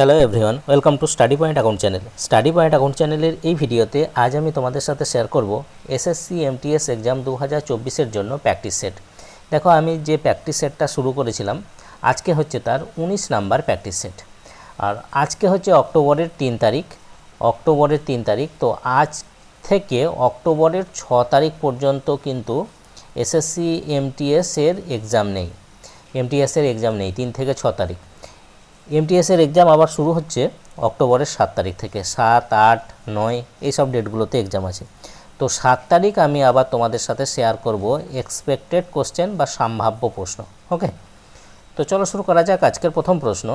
Hello everyone welcome to study point account channel study point account চ্যানেলের এই ভিডিওতে আজ আমি তোমাদের সাথে শেয়ার করব এসএসসি এমটিএস এক্সাম দু হাজার চব্বিশের জন্য প্র্যাকটিস সেট দেখো, আমি যে প্র্যাকটিস সেটটা শুরু করেছিলাম, আজকে হচ্ছে তার উনিশ নাম্বার প্র্যাকটিস সেট আর আজকে হচ্ছে অক্টোবরের তিন তারিখ, অক্টোবরের তিন তারিখ, তো আজ থেকে অক্টোবরের ছ তারিখ পর্যন্ত কিন্তু এসএসসি এমটিএস এর এক্সাম নেই। এমটিএস এর এক্সাম নেই, তিন থেকে ছ তারিখ। এমটিএস এর এক্সাম আবার শুরু হচ্ছে অক্টোবরের সাত তারিখ থেকে। সাত, আট, নয়, এইসব ডেটগুলোতে এক্সাম আছে। তো সাত তারিখ আমি আবার তোমাদের সাথে শেয়ার করব এক্সপেক্টেড কোশ্চেন বা সম্ভাব্য প্রশ্ন ওকে তো চলো শুরু করা যাক আজকের প্রথম প্রশ্ন।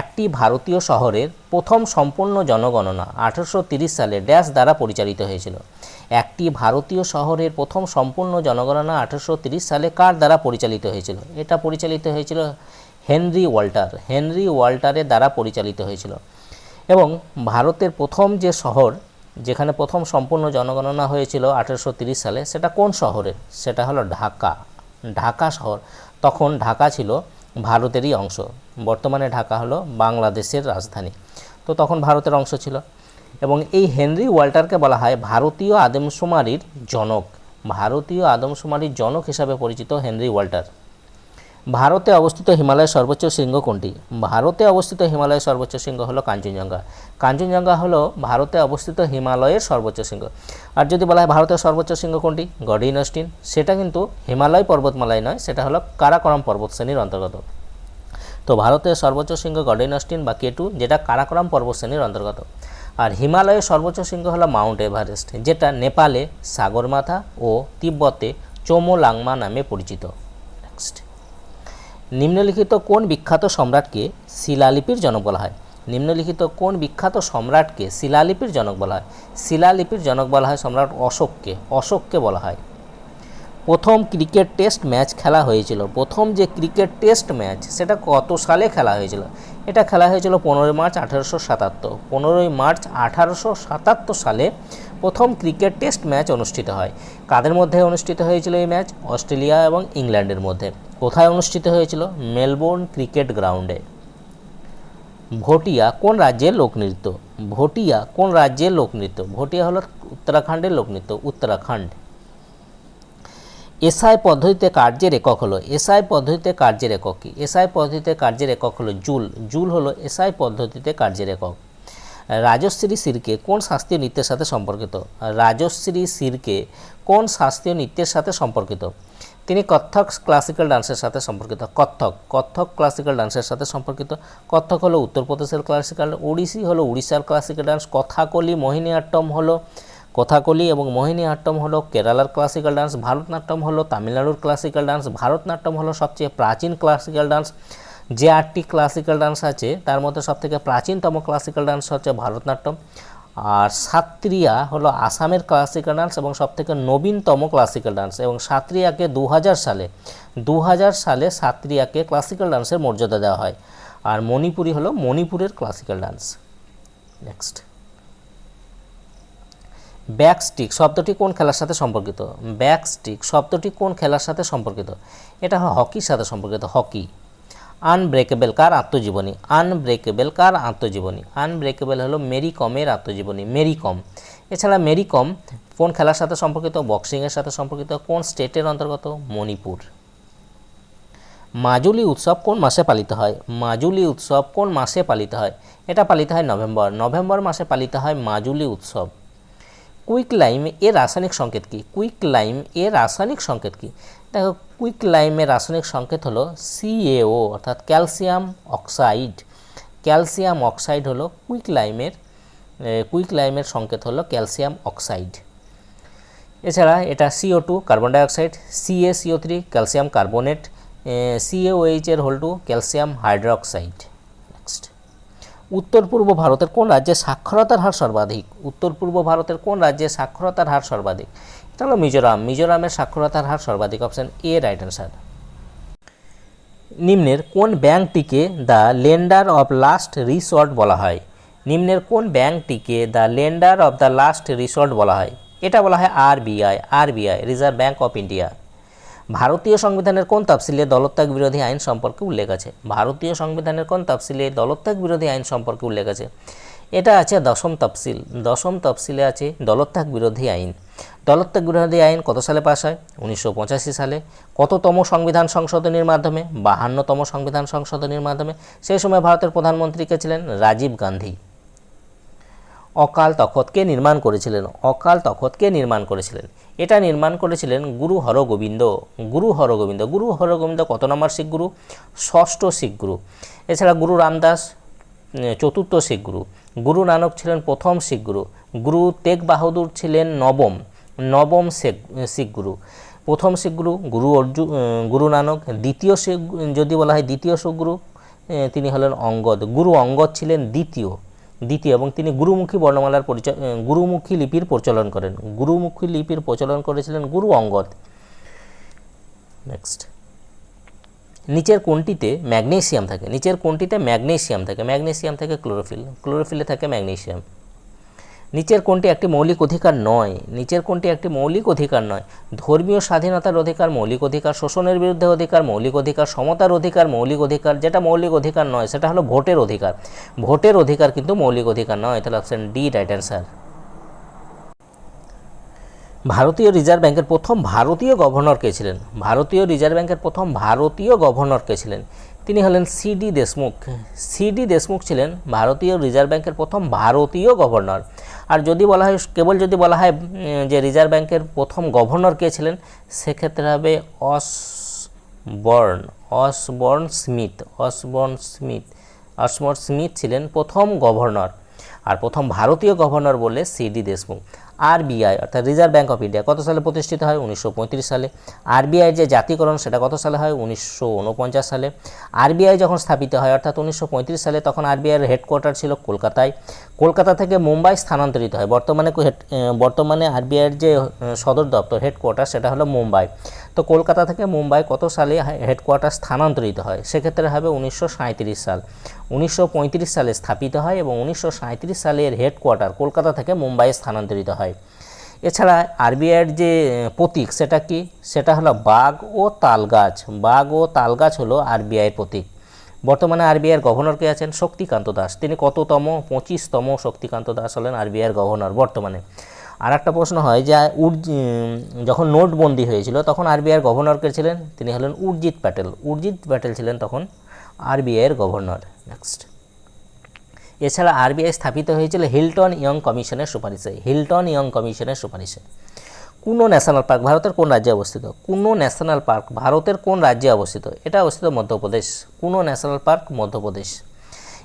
একটি ভারতীয় শহরের প্রথম সম্পূর্ণ জনগণনা আঠারোশো সালে ড্যাশ দ্বারা পরিচালিত হয়েছিল। একটি ভারতীয় শহরের প্রথম সম্পূর্ণ জনগণনা আঠারোশো সালে কার দ্বারা পরিচালিত হয়েছিল? এটা পরিচালিত হয়েছিল হেনরি ওয়াল্টার, হেনরি ওয়াল্টারের দ্বারা পরিচালিত হয়েছিল। এবং ভারতের প্রথম যে শহর, যেখানে প্রথম সম্পূর্ণ জনগণনা হয়েছিল আঠেরোশো সালে, সেটা কোন শহরের? সেটা হলো ঢাকা। ঢাকা শহর। তখন ঢাকা ছিল ভারতেরই অংশ। বর্তমানে ঢাকা হলো বাংলাদেশের রাজধানী। তো তখন ভারতের অংশ ছিল। এবং এই হেনরি ওয়াল্টারকে বলা হয় ভারতীয় আদমশুমারির জনক। ভারতীয় আদমশুমারির জনক হিসাবে পরিচিত হেনরি ওয়াল্টার। ভারতে অবস্থিত হিমালয়ের সর্বোচ্চ শৃঙ্গ কোনটি? ভারতে অবস্থিত হিমালয়ের সর্বোচ্চ শৃঙ্গ হলো কাঞ্চনজঙ্ঘা। কাঞ্চনজঙ্ঘা হলো ভারতে অবস্থিত হিমালয়ের সর্বোচ্চ শৃঙ্গ। আর যদি বলা হয় ভারতের সর্বোচ্চ শৃঙ্গ কোনটি? গডিনস্টিন সেটা কিন্তু হিমালয় পর্বতমালায় নয়, সেটা হলো কারাকরম পর্বত শ্রেণির অন্তর্গত। তো ভারতের সর্বোচ্চ শৃঙ্গ গডিনস্টিন বা কেটু যেটা কারাকরম পর্বত শ্রেণির অন্তর্গত। আর হিমালয়ের সর্বোচ্চ শৃঙ্গ হলো মাউন্ট এভারেস্ট, যেটা নেপালে সাগরমাথা ও তিব্বতে চোমো লাংমা নামে পরিচিত। নেক্সট নিম্নলিখিত কোন বিখ্যাত সম্রাটকে শিলালিপির জনক বলা হয়? নিম্নলিখিত কোন বিখ্যাত সম্রাটকে শিলালিপির জনক বলা হয়? শিলালিপির জনক বলা হয় সম্রাট অশোককে। অশোককে বলা হয়। প্রথম ক্রিকেট টেস্ট ম্যাচ খেলা হয়েছিল। প্রথম যে ক্রিকেট টেস্ট ম্যাচ, সেটা কত সালে খেলা হয়েছিল? এটা খেলা হয়েছিল পনেরোই মার্চ আঠারোশো সাতাত্তর। পনেরোই মার্চ আঠারোশো সাতাত্তর সালে প্রথম ক্রিকেট টেস্ট ম্যাচ অনুষ্ঠিত হয়। কাদের মধ্যে অনুষ্ঠিত হয়েছিল এই ম্যাচ? অস্ট্রেলিয়া এবং ইংল্যান্ডের মধ্যে। কোথায় অনুষ্ঠিত হয়েছিল? মেলবোর্ন ক্রিকেট গ্রাউন্ডে। ভোটিয়া কোন রাজ্যের লোকনৃত্য ভোটিয়া কোন রাজ্যের লোকনৃত্য ভোটিয়া হলো উত্তরাখণ্ডের লোকনৃত্য উত্তরাখণ্ড। এসআই পদ্ধতিতে কার্যের একক হলো, এসআই পদ্ধতিতে কার্যের একক কি? এসআই পদ্ধতিতে কার্যের একক হলো জুল জুল হলো এসআই পদ্ধতিতে কার্যের একক। রাজশ্রী সিরকে কোন শাস্ত্রীয় নৃত্যের সাথে সম্পর্কিত? রাজশ্রী সিরকে কোন শাস্ত্রীয় নৃত্যের সাথে সম্পর্কিত? তিনি কত্থক ক্লাসিক্যাল ডান্সের সাথে সম্পর্কিত। কত্থক কত্থক ক্লাসিক্যাল ডান্সের সাথে সম্পর্কিত। কত্থক হলো উত্তরপ্রদেশের ক্লাসিক্যাল ওড়িশি হলো উড়িষ্যার ক্লাসিক্যাল ডান্স কথাকলি মোহিনীআট্টম হলো কথাকলি এবং মোহিনীআট্টম হলো কেরালার ক্লাসিক্যাল ডান্স ভারতনাট্যম হলো তামিলনাড়ুর ক্লাসিক্যাল ডান্স ভারতনাট্যম হলো সবচেয়ে প্রাচীন ক্লাসিক্যাল ডান্স যে আটটি ক্লাসিক্যাল ডান্স আছে, তার মধ্যে সবথেকে প্রাচীনতম ক্লাসিক্যাল ডান্স হচ্ছে ভারতনাট্যম। আর সাত্রিয়া হলো আসামের ক্লাসিক্যাল ডান্স এবং সবথেকে নবীনতম ক্লাসিক্যাল ডান্স এবং সাত্রিয়াকে দু হাজার সালে দু হাজার সালে সাত্রিয়াকে ক্লাসিক্যাল ডান্সের মর্যাদা দেওয়া হয়। আর মণিপুরি হলো মণিপুরের ক্লাসিক্যাল ডান্স নেক্সট ব্যাকস্টিক শব্দটি কোন খেলার সাথে সম্পর্কিত? ব্যাকস্টিক শব্দটি কোন খেলার সাথে সম্পর্কিত? এটা হকির সাথে সম্পর্কিত, হকি। আনব্রেকেবল কার আত্মজীবনী? আনব্রেকেবল কার আত্মজীবনী? আনব্রেকেবল হলো মেরি কমের আত্মজীবনী মেরি কম এছাড়া মেরি কম কোন খেলার সাথে সম্পর্কিত? বক্সিংয়ের সাথে সম্পর্কিত। কোন স্টেটের অন্তর্গত? মণিপুর। মাজুলি উৎসব কোন মাসে পালিত হয়? মাজুলি উৎসব কোন মাসে পালিত হয়? এটা পালিত হয় নভেম্বর। নভেম্বর মাসে পালিত হয় মাজুলি উৎসব। কুইক লাইম এর রাসায়নিক সংকেত কি? কুইক লাইম এর রাসায়নিক সংকেত কি? দেখো, কুইক লাইমের রাসায়নিক সংকেত হলো সিএও অর্থাৎ ক্যালসিয়াম অক্সাইড। ক্যালসিয়াম অক্সাইড হলো কুইক লাইমের কুইক লাইমের সংকেত হলো ক্যালসিয়াম অক্সাইড। এছাড়া এটা CO two carbon dioxide Ca CO three calcium carbonate CaOH এর whole two calcium hydroxide. Next উত্তর পূর্ব ভারতের কোন রাজ্যে সাক্ষরতার হার সর্বাধিক? উত্তর পূর্ব ভারতের কোন রাজ্যে সাক্ষরতার হার সর্বাধিক? এটা হলো মিজোরাম। মিজোরামের সাক্ষরতার হার সর্বাধিক অপশান এ রাইট অ্যান্সার নিম্নের কোন ব্যাংকটিকে the lender of last resort বলা হয়? নিম্নের কোন ব্যাংকটিকে the lender of the last resort বলা হয়? এটা বলা হয় RBI RBI reserve bank of India ভারতীয় সংবিধানের কোন তফসিলে দলত্যাগ বিরোধী আইন সম্পর্কে উল্লেখ আছে? ভারতীয় সংবিধানের কোন তফসিলে দলত্যাগ বিরোধী আইন সম্পর্কে উল্লেখ আছে? এটা আছে দশম তফসিল। দশম তফসিলে আছে দলত্যাগ বিরোধী আইন। দলত্যাগ বিরোধী আইন কত সালে পাস হয়? উনিশশো পঁচাশি সালে। কততম সংবিধান সংশোধনীর মাধ্যমে? বাহান্নতম সংবিধান সংশোধনীর মাধ্যমে। সেই সময় ভারতের প্রধানমন্ত্রী কে ছিলেন? রাজীব গান্ধী। অকাল তখতকে নির্মাণ করেছিলেন? অকাল তখতকে নির্মাণ করেছিলেন? এটা নির্মাণ করেছিলেন গুরু হরগোবিন্দ। গুরু হরগোবিন্দ। গুরু হরগোবিন্দ কত নম্বর শিখ গুরু? ষষ্ঠ শিখ গুরু। এছাড়া গুরু রামদাস চতুর্থ শিখ গুরু। গুরু নানক ছিলেন প্রথম শিখ গুরু। গুরু তেগ বাহাদুর ছিলেন নবম। নবম শেখ, শিখ গুরু। প্রথম শিখ গুরু গুরু অর্জুন গুরু নানক। দ্বিতীয় শিখ, যদি বলা হয় দ্বিতীয় শিখ গুরু তিনি হলেন অঙ্গদ। গুরু অঙ্গদ ছিলেন দ্বিতীয়। দ্বিতীয় এবং তিনি গুরুমুখী বর্ণমালার পরিচয় গুরুমুখী লিপির প্রচলন করেন। গুরুমুখী লিপির প্রচলন করেছিলেন গুরু অঙ্গদ। নেক্সট নিচের কোনটিতে ম্যাগনেসিয়াম থাকে। নিচের কোনটিতে ম্যাগনেশিয়াম থাকে। ম্যাগনেসিয়াম থাকে ক্লোরোফিল। ক্লোরোফিলে থাকে ম্যাগনেসিয়াম। নিচের কোনটি একটি মৌলিক অধিকার নয়, নিচের কোনটি একটি মৌলিক অধিকার নয়। ধর্মীয় স্বাধীনতার অধিকার মৌলিক অধিকার, শোষণের বিরুদ্ধে অধিকার মৌলিক অধিকার, সমতার অধিকার মৌলিক অধিকার, যেটা মৌলিক অধিকার নয়, সেটা হলো ভোটের অধিকার। ভোটের অধিকার কিন্তু মৌলিক অধিকার নয়, তাহলে অপশন ডি রাইট অ্যান্সার ভারতীয় রিজার্ভ ব্যাংকের প্রথম ভারতীয় গভর্নর কে ছিলেন? ভারতীয় রিজার্ভ ব্যাংকের প্রথম ভারতীয় গভর্নর কে ছিলেন? তিনি হলেন সিডি দেশমুখ। সিডি দেশমুখ ছিলেন ভারতীয় রিজার্ভ ব্যাংকের প্রথম ভারতীয় গভর্নর। যদি বলা হয়, কেবল যদি বলা হয় যে রিজার্ভ ব্যাংকের প্রথম গভর্নর কে ছিলেন, সেক্ষেত্রে হবে Osborne Osborne Smith Osborne Smith Osborne Smith ছিলেন প্রথম গভর্নর আর প্রথম ভারতীয় গভর্নর বললে সিডি দেশমুখ। আরবিআই অর্থাৎ রিজার্ভ ব্যাংক অফ ইন্ডিয়া, কত সালে প্রতিষ্ঠিত হয়? উনিশশো পঁয়ত্রিশ সালে। আরবিআই যে জাতীয়করণ সেটা কত সালে হয়? উনিশশো ঊনপঞ্চাশ সালে। আরবিআই যখন স্থাপিত হয়, অর্থাৎ উনিশশো পঁয়ত্রিশ সালে, তখন আরবিআইয়ের হেডকোয়ার্টার ছিল কলকাতায়। কলকাতা থেকে মুম্বাই স্থানান্তরিত হয়। বর্তমানে বর্তমানে আরবিআইয়ের যে সদর দপ্তর হেডকোয়ার্টার সেটা হলো মুম্বাই। তো কলকাতা থেকে মুম্বাই কত সালে হেডকোয়ার্টার স্থানান্তরিত হয়? সেক্ষেত্রে হবে উনিশশো সাঁইত্রিশ সাল। উনিশশো পঁয়ত্রিশ সালে স্থাপিত হয় এবং উনিশশো সালের হেডকোয়ার্টার কলকাতা থেকে মুম্বাই স্থানান্তরিত হয়। এছাড়া আরবিআইয়ের যে প্রতীক, সেটা কি? সেটা হলো বাঘ ও তালগাছ বাঘ ও তালগাছ হলো আরবিআইয়ের প্রতীক। বর্তমানে আরবিআইয়ের গভর্নর কে আছেন শক্তিকান্ত দাস। তিনি কততম, পঁচিশতম শক্তিকান্ত দাস হলেন আরবিআইয়ের গভর্নর বর্তমানে। আর একটা প্রশ্ন হয় যে যখন নোটবন্দি হয়েছিল, তখন আরবিআইয়ের গভর্নর কে ছিলেন? তিনি হলেন উর্জিৎ প্যাটেল। উর্জিৎ প্যাটেল ছিলেন তখন আরবিআইয়ের গভর্নর। নেক্সট এছাড়া আরবিআই স্থাপিত হয়েছিল হিলটন ইয়ং কমিশনের সুপারিশে। হিলটন ইয়ং কমিশনের সুপারিশে। কুনো ন্যাশনাল পার্ক ভারতের কোন রাজ্যে অবস্থিত? কুনো ন্যাশনাল পার্ক ভারতের কোন রাজ্যে অবস্থিত? এটা অবস্থিত Madhya Pradesh. Kuno national park Madhya Pradesh?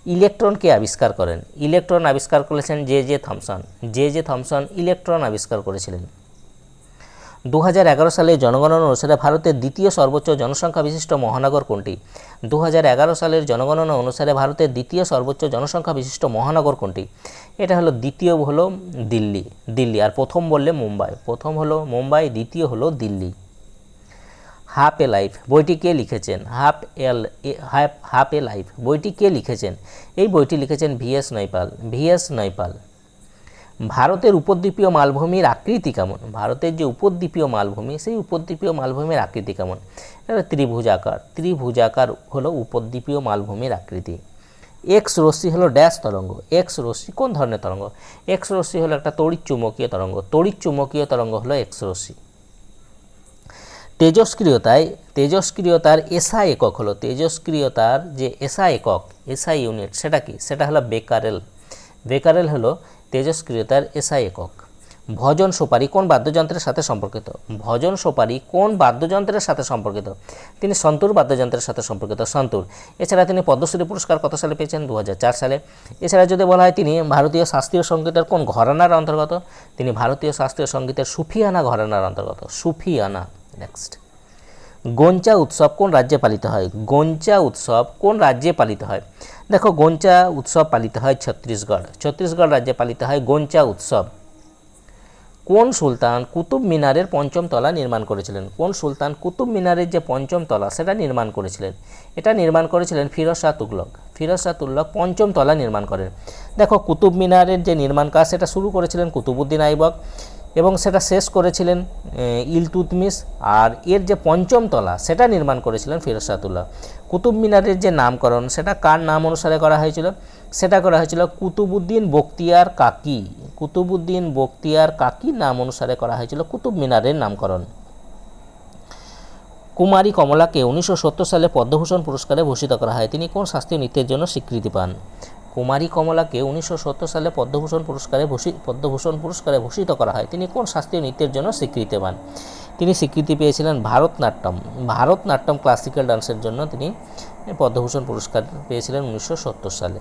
Electron কে আবিষ্কার করেন? ইলেকট্রন আবিষ্কার করেছেন J J Thomson J J Thomson electron আবিষ্কার করেছিলেন। দু সালে জনগণনা অনুসারে ভারতের দ্বিতীয় সর্বোচ্চ জনসংখ্যা বিশিষ্ট মহানগর কোনটি? দু হাজার এগারো সালের জনগণনা অনুসারে ভারতের দ্বিতীয় সর্বোচ্চ জনসংখ্যা বিশিষ্ট মহানগর কোনটি? এটা হলো দ্বিতীয় হলো দিল্লি দিল্লি। আর প্রথম বললে মুম্বাই। প্রথম হলো মুম্বাই, দ্বিতীয় হলো দিল্লি। Half a life. বইটি কে লিখেছেন? Half L half half a life. বইটি কে লিখেছেন? এই বইটি লিখেছেন ভিএস নৈপাল। ভিএস নৈপাল। ভারতের উপদ্বীপীয় মালভূমির আকৃতি কেমন? ভারতের যে উপদ্বীপীয় মালভূমি, সেই উপদ্বীপীয় মালভূমির আকৃতি কেমন? ত্রিভুজাকার ত্রিভুজাকার হলো উপদ্বীপীয় মালভূমির আকৃতি। এক্স রশ্মি হলো ড্যাশ তরঙ্গ এক্স রশ্মি কোন ধরনের তরঙ্গ? এক্স রশ্মি হলো একটা তড়িৎ চুম্বকীয় তরঙ্গ, তড়িৎ চুম্বকীয় তরঙ্গ হলো এক্স রশ্মি। তেজস্ক্রিয়তায়, তেজস্ক্রিয়তার এসআই একক হলো, তেজস্ক্রিয়তার যে এসআই একক এসআই ইউনিট সেটা কি? সেটা হলো বেকারেল। বেকারেল হলো তেজস্ক্রিয়তার এসআই একক। ভজন সোপারি কোন বাদ্যযন্ত্রের সাথে সম্পর্কিত? ভজন সোপারি কোন বাদ্যযন্ত্রের সাথে সম্পর্কিত? তিনি সন্তুর বাদ্যযন্ত্রের সাথে সম্পর্কিত, সন্তুর। এছাড়া তিনি পদ্মশ্রী পুরস্কার কত সালে পেয়েছেন? দু হাজার চার সালে। এছাড়া যদি বলা হয় তিনি ভারতীয় শাস্ত্রীয় সঙ্গীতের কোন ঘরানার অন্তর্গত? তিনি ভারতীয় শাস্ত্রীয় সঙ্গীতের সুফিয়ানা ঘরানার অন্তর্গত। সুফিয়ানা নেক্সট গোঞ্চা উৎসব কোন রাজ্যে পালিত হয়? গোঞ্চা উৎসব কোন রাজ্যে পালিত হয়? দেখো, গোঞ্চা উৎসব পালিত হয় ছত্তিশগড়। ছত্তিশগড় রাজ্যে পালিত হয় গোঞ্চা উৎসব। কোন সুলতান কুতুব মিনারের পঞ্চম তলা নির্মাণ করেছিলেন? কোন সুলতান কুতুব মিনারের যে পঞ্চম তলা, সেটা নির্মাণ করেছিলেন। এটা নির্মাণ করেছিলেন ফিরোজ শাহ তুগলক ফিরোজ শাহ তুগলক পঞ্চম তলা নির্মাণ করেন। দেখো, কুতুব মিনারের যে নির্মাণ কাজ, সেটা শুরু করেছিলেন কুতুবুদ্দিন আইবক। এবং সেটা শেষ করেছিলেন এ, ইলতুতমিশ। আর এর যে পঞ্চম তলা সেটা নির্মাণ করেছিলেন ফিরোজ শাহতুল্লাহ কুতুব মিনারের যে নামকরণ সেটা কার নাম অনুসারে করা হয়েছিল? সেটা করা হয়েছিল কুতুবুদ্দিন বখতিয়ার কাকি। কুতুবুদ্দিন বক্তিয়ার কাকি নাম অনুসারে করা হয়েছিল কুতুব মিনারের নামকরণ। কুমারী কমলাকে উনিশশো সত্তর সালে পদ্মভূষণ পুরস্কারে ভূষিত করা হয়। তিনি কোন শাস্ত্রীয় নৃত্যের জন্য স্বীকৃতি পান? কুমারী কমলাকে উনিশশো সত্তর সালে পদ্মভূষণ পুরস্কারে ভূষি পদ্মভূষণ পুরস্কারে ভূষিত করা হয়। তিনি কোন শাস্ত্রীয় নৃত্যের জন্য স্বীকৃতি পান তিনি স্বীকৃতি পেয়েছিলেন ভারতনাট্যম। ভারতনাট্যম ক্লাসিক্যাল ডান্সের জন্য তিনি পদ্মভূষণ পুরস্কার পেয়েছিলেন উনিশশো সত্তর সালে।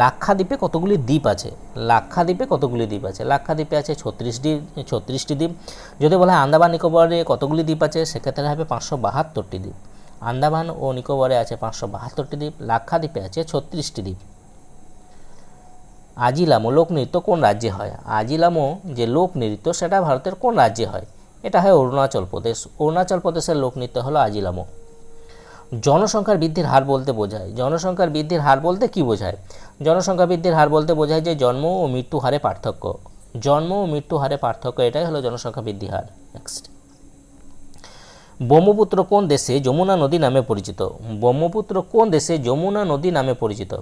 লাক্ষাদ্বীপে কতগুলি দ্বীপ আছে? লাক্ষাদ্বীপে কতগুলি দ্বীপ আছে? লাক্ষাদ্বীপে আছে ছত্রিশটি ছত্রিশটি দ্বীপ। যদি বলা হয় আন্দামান নিকোবরে কতগুলি দ্বীপ আছে, সেক্ষেত্রে হবে পাঁচশো বাহাত্তরটি দ্বীপ। আন্দামান ও নিকোবরে আছে পাঁচশো বাহাত্তরটি দ্বীপ। লাক্ষাদ্বীপে আছে ছত্রিশটি দ্বীপ। আজিলামো লোকনৃত্য কোন রাজ্যে হয়? আজিলামো যে লোকনৃত্য সেটা ভারতের কোন রাজ্যে হয়? এটা হয় অরুণাচল প্রদেশ। অরুণাচল প্রদেশের লোকনৃত্য হলো আজিলামো। জনসংখ্যার বৃদ্ধির হার বলতে বোঝায়। জনসংখ্যার বৃদ্ধির হার বলতে কি বোঝায়? জনসংখ্যা বৃদ্ধির হার বলতে বোঝায় যে জন্ম ও মৃত্যু হারে পার্থক্য। জন্ম ও মৃত্যু হারে পার্থক্য এটাই হলো জনসংখ্যা বৃদ্ধি হার। নেক্সট ব্রহ্মপুত্র কোন দেশে যমুনা নদী নামে পরিচিত? ব্রহ্মপুত্র কোন দেশে যমুনা নদী নামে পরিচিত?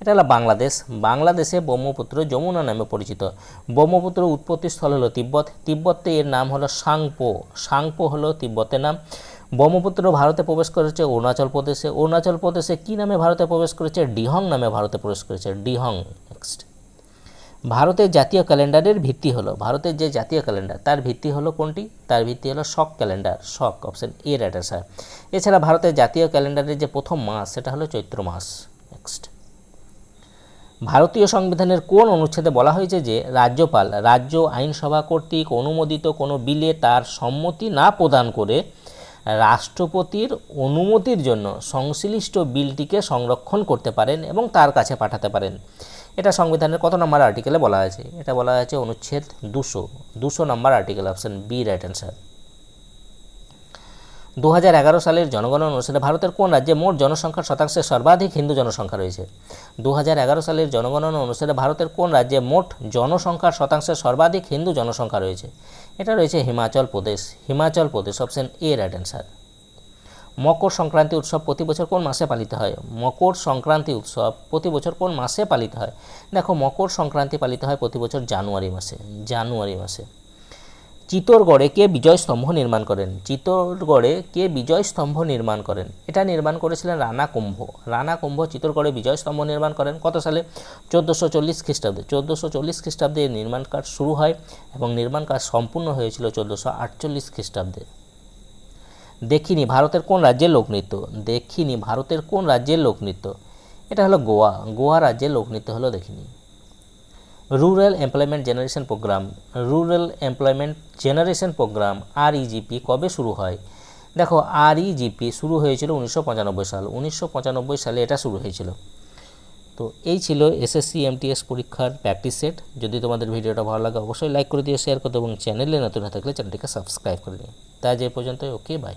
এটা হলো বাংলাদেশ। বাংলাদেশে ব্রহ্মপুত্র যমুনা নামে পরিচিত। ব্রহ্মপুত্র উৎপত্তিস্থল হলো তিব্বত। তিব্বতে এর নাম হলো সাংপো। সাংপো হলো তিব্বতের নাম। ব্রহ্মপুত্র ভারতে প্রবেশ করেছে অরুণাচল প্রদেশে। অরুণাচল প্রদেশে কী নামে ভারতে প্রবেশ করেছে? ডিহং নামে ভারতে প্রবেশ করেছে। ডিহং। নেক্সট ভারতের জাতীয় ক্যালেন্ডারের ভিত্তি হলো, ভারতের যে জাতীয় ক্যালেন্ডার, তার ভিত্তি হলো কোনটি? তার ভিত্তি হলো Saka calendar, Saka, option A right answer এছাড়া ভারতের জাতীয় ক্যালেন্ডারের যে প্রথম মাস, সেটা হলো চৈত্র মাস। নেক্সট ভারতীয় সংবিধানের কোন অনুচ্ছেদে বলা হয়েছে যে রাজ্যপাল, রাজ্য আইনসভা কর্তৃক অনুমোদিত কোনো বিলে তার সম্মতি না প্রদান করে রাষ্ট্রপতির অনুমতির জন্য সংশ্লিষ্ট বিলটিকে সংরক্ষণ করতে পারেন এবং তার কাছে পাঠাতে পারেন। এটা সংবিধানের কত নম্বর আর্টিকেলে বলা আছে? এটা বলা আছে অনুচ্ছেদ দুশো দুশো নম্বর article option B right answer দু হাজার এগারো সালের জনগণনা অনুসারে ভারতের কোন রাজ্যে মোট জনসংখ্যার শতাংশে সর্বাধিক হিন্দু জনসংখ্যা রয়েছে? দু হাজার এগারো সালের জনগণনা অনুসারে ভারতের কোন রাজ্যে মোট জনসংখ্যার শতাংশে সর্বাধিক হিন্দু জনসংখ্যা রয়েছে? এটা রয়েছে Himachal Pradesh Himachal Pradesh option A right answer Makar Sankranti উৎসব প্রতি বছর কোন মাসে পালিত হয়? মকর সংক্রান্তি উৎসব প্রতি বছর কোন মাসে পালিত হয়? দেখো, মকর সংক্রান্তি পালিত হয় প্রতি বছর জানুয়ারি মাসে জানুয়ারি মাসে। চিতোরগড়ে কে বিজয় স্তম্ভ নির্মাণ করেন? চিতোরগড়ে কে বিজয় স্তম্ভ নির্মাণ করেন? এটা নির্মাণ করেছিলেন রানা কুম্ভ। রানা কুম্ভ চিতোরগড়ে বিজয় স্তম্ভ নির্মাণ করেন কত সালে? চোদ্দোশো চল্লিশ খ্রিস্টাব্দে। চোদ্দোশো চল্লিশ খ্রিস্টাব্দে নির্মাণ কাজ শুরু হয় এবং নির্মাণ কাজ সম্পূর্ণ হয়েছিল চোদ্দোশো আটচল্লিশ খ্রিস্টাব্দে। দেখিনি ভারতের কোন রাজ্যের লোকনৃত্য দেখিনি ভারতের কোন রাজ্যের লোকনৃত্য এটা হলো গোয়া। গোয়া রাজ্যের লোকনৃত্য হলো দেখিনি। Rural employment generation programme. Rural employment generation programme আর ইজিপি কবে শুরু হয়? দেখো আর ইজিপি শুরু হয়েছিল উনিশশো পঁচানব্বই সাল। উনিশশো পঁচানব্বই সালে এটা শুরু হয়েছিল। তো এই ছিল এসএসসি এমটিএস পরীক্ষার প্র্যাকটিস সেট যদি তোমাদের ভিডিওটা ভালো লাগে, অবশ্যই লাইক করে দিও শেয়ার করতে এবং চ্যানেলে নতুন থাকলে চ্যানেলটিকে সাবস্ক্রাইব করে দিও। তাই যে পর্যন্ত ওকে বাই